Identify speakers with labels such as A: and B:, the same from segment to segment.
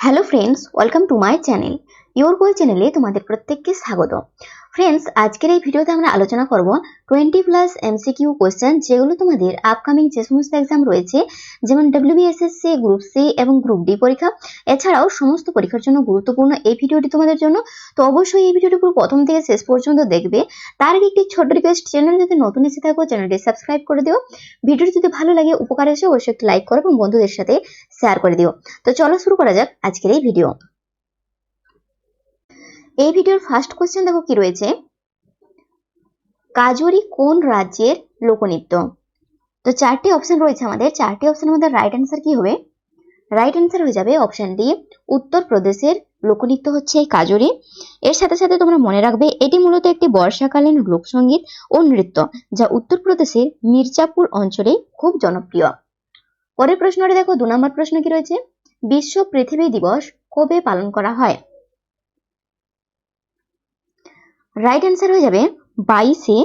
A: Hello friends welcome to my channel your goal চ্যানেলে তোমাদের প্রত্যেককে স্বাগত। ফ্রেন্ডস আজকের এই ভিডিওতে আমরা আলোচনা করব টোয়েন্টি প্লাস এমসিকিউ কোশ্চেন যেগুলো তোমাদের আপকামিং যে সমস্ত এক্সাম রয়েছে, যেমন ডব্লিউবিএসএসসি গ্রুপ সি এবং গ্রুপ ডি পরীক্ষা। এছাড়াও সমস্ত পরীক্ষার জন্য গুরুত্বপূর্ণ এই ভিডিওটি তোমাদের জন্য। তো অবশ্যই এই ভিডিওটি পুরো প্রথম থেকে শেষ পর্যন্ত দেখবে। তার আগে একটি ছোট রিকোয়েস্ট চ্যানেল যদি নতুন এসে থাকো চ্যানেলটি সাবস্ক্রাইব করে দিও। ভিডিওটি যদি ভালো লাগে, উপকার এসে অবশ্যই একটি লাইক করো এবং বন্ধুদের সাথে শেয়ার করে দিও। তো চলো শুরু করা যাক আজকের এই ভিডিও এই ভিডিওর ফার্স্ট কোশ্চেন দেখো কি রয়েছে? কাজরি কোন রাজ্যের লোকনৃত্য? তো চারটি অপশন রয়েছে আমাদের। চারটি অপশনের মধ্যে রাইট অ্যান্সার কি হবে? রাইট অ্যান্সার হয়ে যাবে অপশন ডি উত্তরপ্রদেশের লোকনৃত্য হচ্ছে কাজরি। এর সাথে সাথে তোমরা মনে রাখবে, এটি মূলত একটি বর্ষাকালীন লোকসঙ্গীত ও নৃত্য, যা উত্তরপ্রদেশের মির্জাপুর অঞ্চলে খুব জনপ্রিয়। পরের প্রশ্নটি দেখো, দু নম্বর প্রশ্ন কি রয়েছে? বিশ্ব পৃথিবী দিবস কবে পালন করা হয়? রাইট অ্যান্সার হয়ে যাবে বাইশে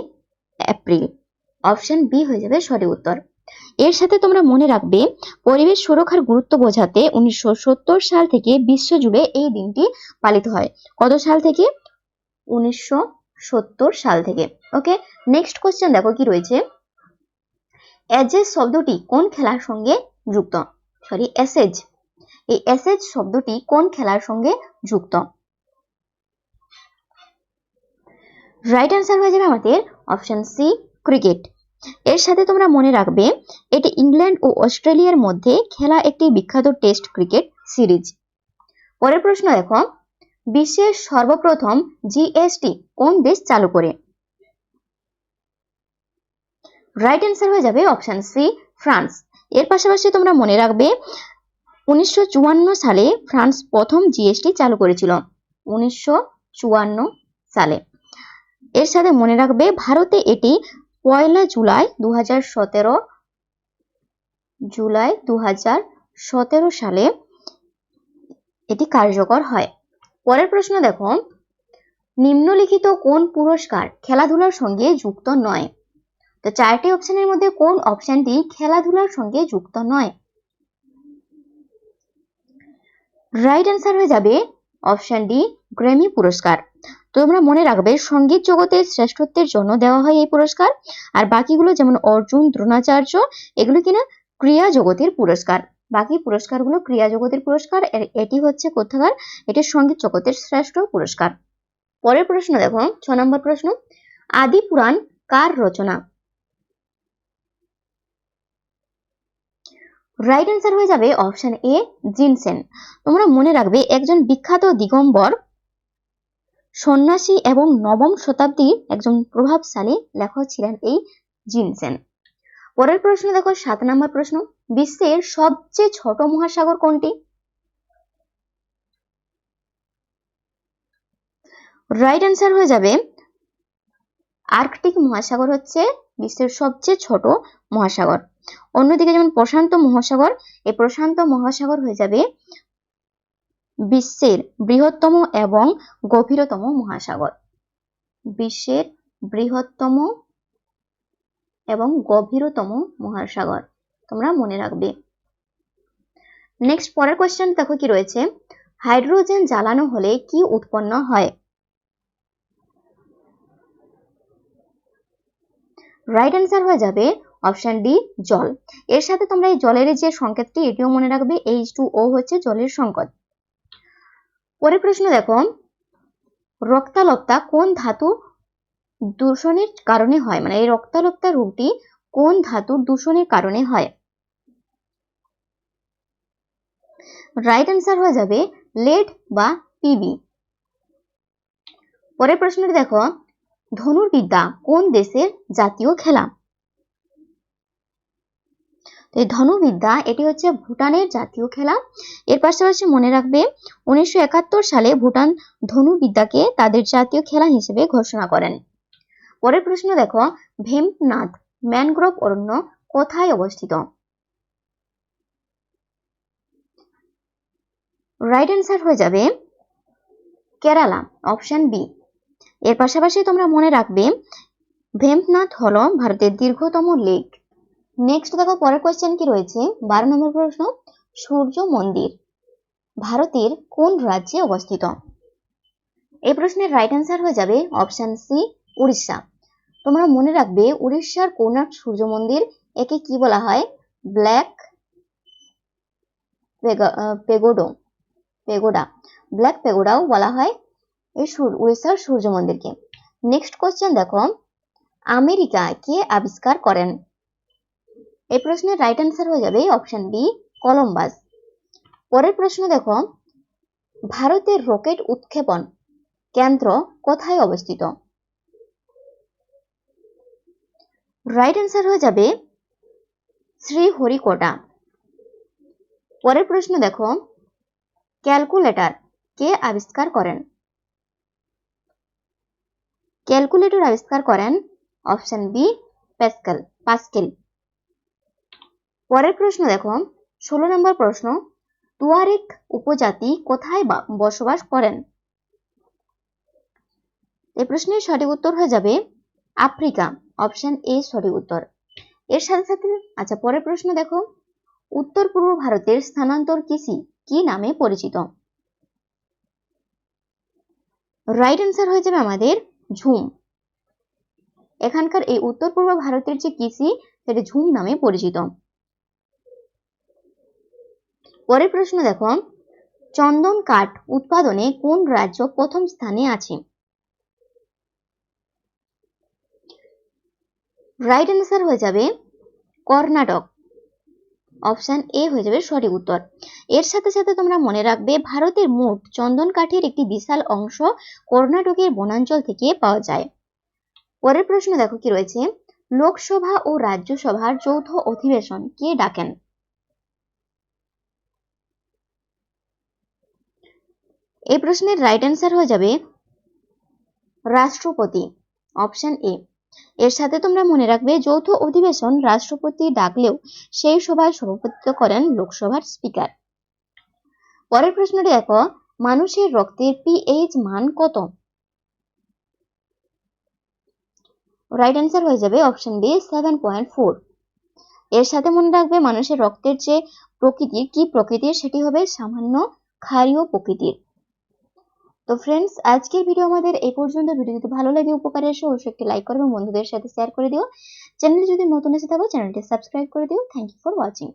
A: এপ্রিল অপশন বি হয়ে যাবে সঠিক উত্তর। এর সাথে তোমরা মনে রাখবে, পরিবেশ সুরক্ষার গুরুত্ব বোঝাতে উনিশশো সত্তর সাল থেকে বিশ্ব জুড়ে এই দিনটি পালিত হয়। কত সাল থেকে? উনিশশো সত্তর সাল থেকে। ওকে নেক্সট কোশ্চেন দেখো কি রয়েছে? এজেজ শব্দটি কোন খেলার সঙ্গে যুক্ত? সরি এসেজ এই এসেজ শব্দটি কোন খেলার সঙ্গে যুক্ত? রাইট অ্যান্সার হয়ে যাবে আমাদের অপশন সি ক্রিকেট এর সাথে তোমরা মনে রাখবে, এটি ইংল্যান্ড ও অস্ট্রেলিয়ার মধ্যে খেলা একটি বিখ্যাত টেস্ট ক্রিকেট সিরিজ পরের প্রশ্ন দেখো, বিশ্বের সর্বপ্রথম জিএসটি কোন দেশ চালু করে? রাইট অ্যান্সার হয়ে যাবে অপশন সি ফ্রান্স এর পাশাপাশি তোমরা মনে রাখবে, উনিশশো চুয়ান্ন সালে ফ্রান্স প্রথম জিএসটি চালু করেছিল। উনিশশো চুয়ান্ন সালে। এর সাথে মনে রাখবে ভারতে এটি পয়লা জুলাই দুহাজার সতেরো, জুলাই দু হাজার সতেরো সালে এটি কার্যকর হয়। পরের প্রশ্ন দেখো, নিম্নলিখিত কোন পুরস্কার খেলাধুলার সঙ্গে যুক্ত নয়? তো চারটি অপশনের মধ্যে কোন অপশনটি খেলাধুলার সঙ্গে যুক্ত নয়? রাইট অ্যান্সার হয়ে যাবে অপশন ডি, গ্র্যামি পুরস্কার। তোমরা মনে রাখবে, সংগীত জগতের শ্রেষ্ঠত্বের জন্য দেওয়া হয় এই পুরস্কার। আর বাকিগুলো যেমন অর্জুন, দ্রোণাচার্য, এগুলো কিনা ক্রিয়া জগতের পুরস্কার। বাকি পুরস্কারগুলো ক্রিয়া জগতের পুরস্কার এটি হচ্ছে কোথাকার, এটি সংগীত জগতের শ্রেষ্ঠ পুরস্কার। পরের প্রশ্ন দেখো, ছ নম্বর প্রশ্ন। আদি পুরাণ কার রচনা? রাইট অ্যান্সার হয়ে যাবে অপশন এ জিনসেন। তোমরা মনে রাখবে, একজন বিখ্যাত দিগম্বর সন্ন্যাসী এবং নবম শতাব্দীর একজন প্রভাবশালী লেখক ছিলেন এই জিনসেন। পরের প্রশ্ন দেখো, সাত নম্বর প্রশ্ন। বিশ্বের সবচেয়ে ছোট মহাসাগর কোনটি? রাইট অ্যান্সার হয়ে যাবে আর্কটিক মহাসাগর হচ্ছে বিশ্বের সবচেয়ে ছোট মহাসাগর। অন্যদিকে যেমন প্রশান্ত মহাসাগর, এই প্রশান্ত মহাসাগর হয়ে যাবে বিশ্বের বৃহত্তম এবং গভীরতম মহাসাগর। বিশ্বের বৃহত্তম এবং গভীরতম মহাসাগর, তোমরা মনে রাখবে। নেক্সট পরের কোয়েশ্চেন দেখো কি রয়েছে? হাইড্রোজেন জ্বালানো হলে কি উৎপন্ন হয়? রাইট অ্যান্সার হয়ে যাবে অপশন ডি জল। এর সাথে তোমরা এই জলের যে সংকেতটি, এটিও মনে রাখবে এইচ টু ও হচ্ছে জলের সংকেত। পরের প্রশ্ন দেখো, রক্তালপ্তা কোন ধাতু দূষণের কারণে হয়? মানে এই রক্তালপ্তা রোগটি কোন ধাতুর দূষণের কারণে হয়? রাইট অ্যান্সার হয়ে যাবে লেড বা পিবি পরের প্রশ্নটি দেখো ধনুর্বিদ্যা কোন দেশের জাতীয় খেলা? এই ধনুবিদ্যা এটি হচ্ছে ভুটানের জাতীয় খেলা। এর পাশাপাশি মনে রাখবে, উনিশশো একাত্তর সালে ভুটান ধনুবিদ্যাকে তাদের জাতীয় খেলা হিসেবে ঘোষণা করেন। পরের প্রশ্ন দেখো, ভীমনাথ ম্যানগ্রোভ অরণ্য কোথায় অবস্থিত? রাইট অ্যান্সার হয়ে যাবে, কেরালা অপশন বি এর পাশাপাশি তোমরা মনে রাখবে ভেম্পনাথ হলো ভারতের দীর্ঘতম লেক। নেক্সট দেখো, পরের কোয়েশ্চেন কি রয়েছে? বারো নম্বর প্রশ্ন, সূর্য মন্দির, ভারতের কোন রাজ্যে অবস্থিত? এই প্রশ্নের রাইট অ্যান্সার হয়ে যাবে অপশন সি উড়িষ্যা। তোমরা মনে রাখবে, উড়িষ্যার কোনার্ক সূর্য মন্দির, একে কি বলা হয়? ব্ল্যাক পেগোডো পেগোডা ব্ল্যাক পেগোডাও বলা হয় এই উড়িষ্যার সূর্য মন্দিরকে নেক্সট কোশ্চেন দেখো। আমেরিকা কে আবিষ্কার করেন। এই প্রশ্নের রাইট অ্যান্সার হয়ে যাবে অপশন বি কলম্বাস পরের প্রশ্ন দেখো। ভারতের রকেট উৎক্ষেপণ কেন্দ্র কোথায় অবস্থিত? রাইট অ্যান্সার হয়ে যাবে শ্রীহরিকোটা। পরের প্রশ্ন দেখো। ক্যালকুলেটর কে আবিষ্কার করেন? ক্যালকুলেটর আবিষ্কার করেন অপশন বি, প্যাসকেল, পাস্কেল। পরের প্রশ্ন দেখো, ষোলো নম্বর প্রশ্ন, তুয়ারেক উপজাতি কোথায় বসবাস করেন? এই প্রশ্নের সঠিক উত্তর হয়ে যাবে আফ্রিকা, অপশন এ সঠিক উত্তর। এর সাথে সাথে আচ্ছা পরের প্রশ্ন দেখো, উত্তর পূর্ব ভারতের স্থানান্তর কৃষি কি নামে পরিচিত? রাইট অ্যান্সার হয়ে যাবে আমাদের ঝুম। এখানকার এই উত্তর পূর্ব ভারতের যে কৃষি, সেটা ঝুম নামে পরিচিত। পরের প্রশ্ন দেখো, চন্দন কাঠ উৎপাদনে কোন রাজ্য প্রথম স্থানে আছে? রাইট অ্যান্সার হয়ে যাবে কর্ণাটক। অপশন এ হয়ে যাবে সঠিক উত্তর। এর সাথে সাথে তোমরা মনে রাখবে, ভারতের মোট চন্দন কাঠের একটি বিশাল অংশ কর্ণাটকের বনাঞ্চল থেকে পাওয়া যায়। পরের প্রশ্ন দেখো কি রয়েছে? লোকসভা ও রাজ্যসভার যৌথ অধিবেশন কে ডাকেন? এই প্রশ্নের রাইট অ্যান্সার হয়ে যাবে রাষ্ট্রপতি, অপশন এ। এর সাথে তোমরা মনে রাখবে, যৌথ অধিবেশন রাষ্ট্রপতি ডাকলেও সেই সভায় সভাপতিত্ব করেন লোকসভার স্পিকার। পরের প্রশ্নটি দেখো, মানুষের রক্তের পিএইচ মান কত? রাইট অ্যান্সার হয়ে যাবে option B seven point four এর সাথে মনে রাখবে, মানুষের রক্তের যে প্রকৃতির কি প্রকৃতির? সেটি হবে সামান্য ক্ষারীয় প্রকৃতির। তো ফ্রেন্ডস আজকের ভিডিও আমাদের এই পর্যন্ত। ভিডিও যদি ভালো লাগে, উপকারে এসে অবশ্যই একটি লাইক করবে বন্ধুদের সাথে শেয়ার করে দিও। চ্যানেলে যদি নতুন এসে থাকো চ্যানেলটি সাবস্ক্রাইব করে দিও। Thank you for watching